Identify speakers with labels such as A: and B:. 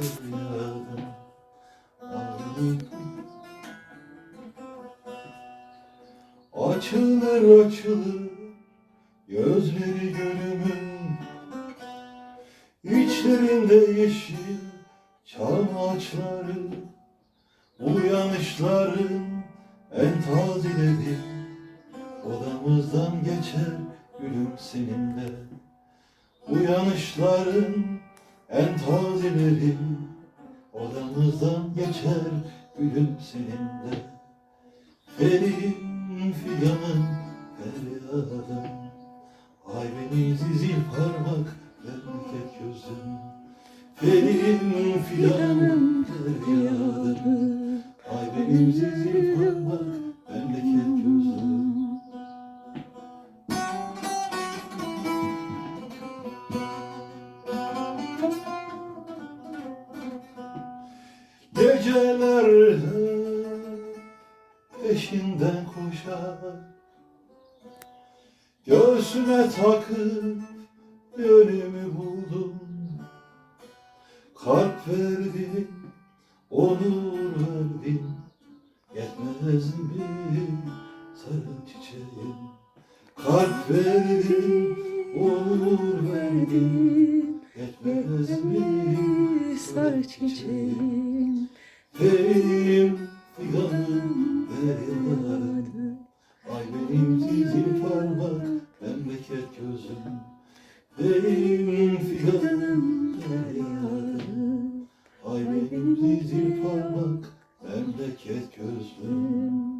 A: Ağrım Açılır açılır gözleri gönlümün. İçlerinde yeşil çam ağaçları Uyanışların en tazeleri Odamızdan geçer gülüm seninle. Uyanışların en tazeleri Odamızdan geçer gülüm seninle. Benim figanım feryadım Ay benim zizil parmak memleket gözüm. Benim figanım feryadım Ay benim zizil parmak Geceler peşinden koşar. Göğsüme takıp yönümü buldum. Kalp verdin, onur verdin Yetmez mi sarı çiçeğim? Kalp verdin, onur verdin Yetmez mi
B: sarı çiçeğim
A: Benim figanım feryadım Ay benim zizil parmak memleket gözüm. Benim figanım feryadım Ay benim zizil parmak memleket gözüm